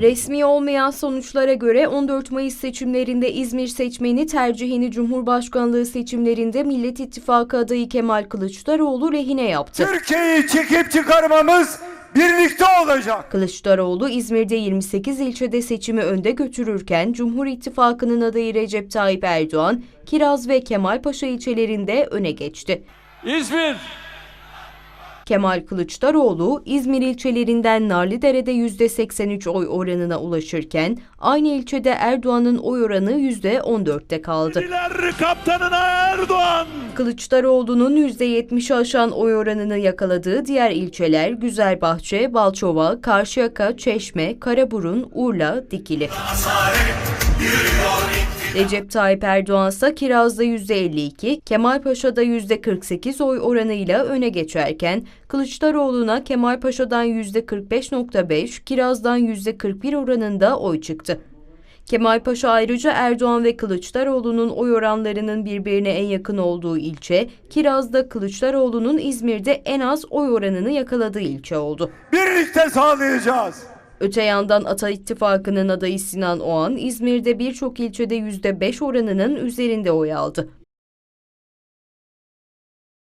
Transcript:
Resmi olmayan sonuçlara göre 14 Mayıs seçimlerinde İzmir seçmeni tercihini Cumhurbaşkanlığı seçimlerinde Millet İttifakı adayı Kemal Kılıçdaroğlu lehine yaptı. Türkiye'yi çekip çıkarmamız birlikte olacak. Kılıçdaroğlu İzmir'de 28 ilçede seçimi önde götürürken Cumhur İttifakı'nın adayı Recep Tayyip Erdoğan, Kiraz ve Kemalpaşa ilçelerinde öne geçti. İzmir Kemal Kılıçdaroğlu İzmir ilçelerinden Narlıdere'de %83 oy oranına ulaşırken aynı ilçede Erdoğan'ın oy oranı %14'te kaldı. Kaptanına Erdoğan. Kılıçdaroğlu'nun %70'i aşan oy oranını yakaladığı diğer ilçeler Güzelbahçe, Balçova, Karşıyaka, Çeşme, Karaburun, Urla, Dikili. Recep Tayyip Erdoğan ise Kiraz'da %52, Kemalpaşa'da %48 oy oranıyla öne geçerken Kılıçdaroğlu'na Kemalpaşa'dan %45.5, Kiraz'dan %41 oranında oy çıktı. Kemalpaşa ayrıca Erdoğan ve Kılıçdaroğlu'nun oy oranlarının birbirine en yakın olduğu ilçe, Kiraz'da Kılıçdaroğlu'nun İzmir'de en az oy oranını yakaladığı ilçe oldu. Birlikte sağlayacağız. Öte yandan Ata İttifakı'nın adayı Sinan Oğan, İzmir'de birçok ilçede %5 oranının üzerinde oy aldı.